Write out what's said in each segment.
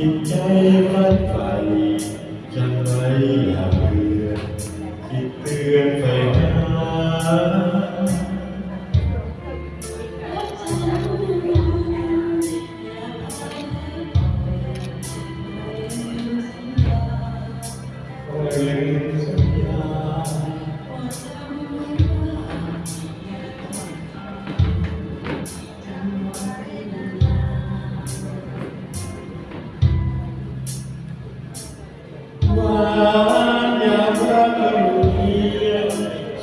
จิตใจฝันใฝ่ายามรักราษี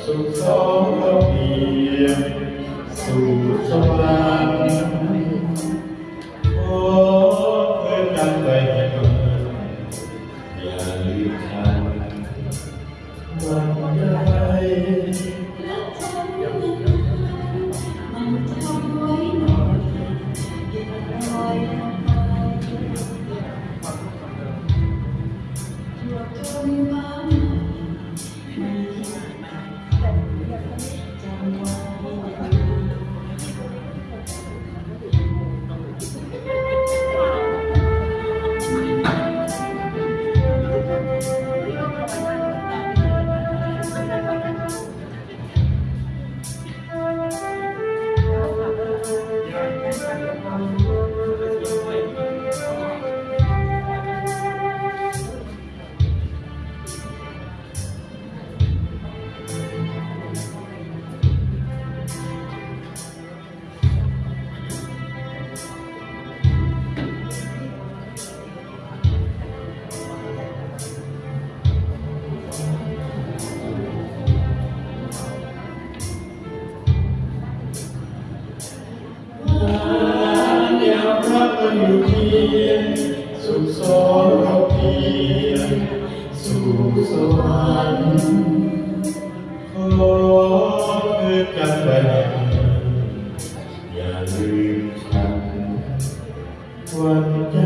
สุขสองเราเพียงสู่สวรรค์ รักเราอยู่เพียงสุขสองเราเพียงสู่สวรรค์ขอเพื่อกันไปอย่าลืมฉันวันใจ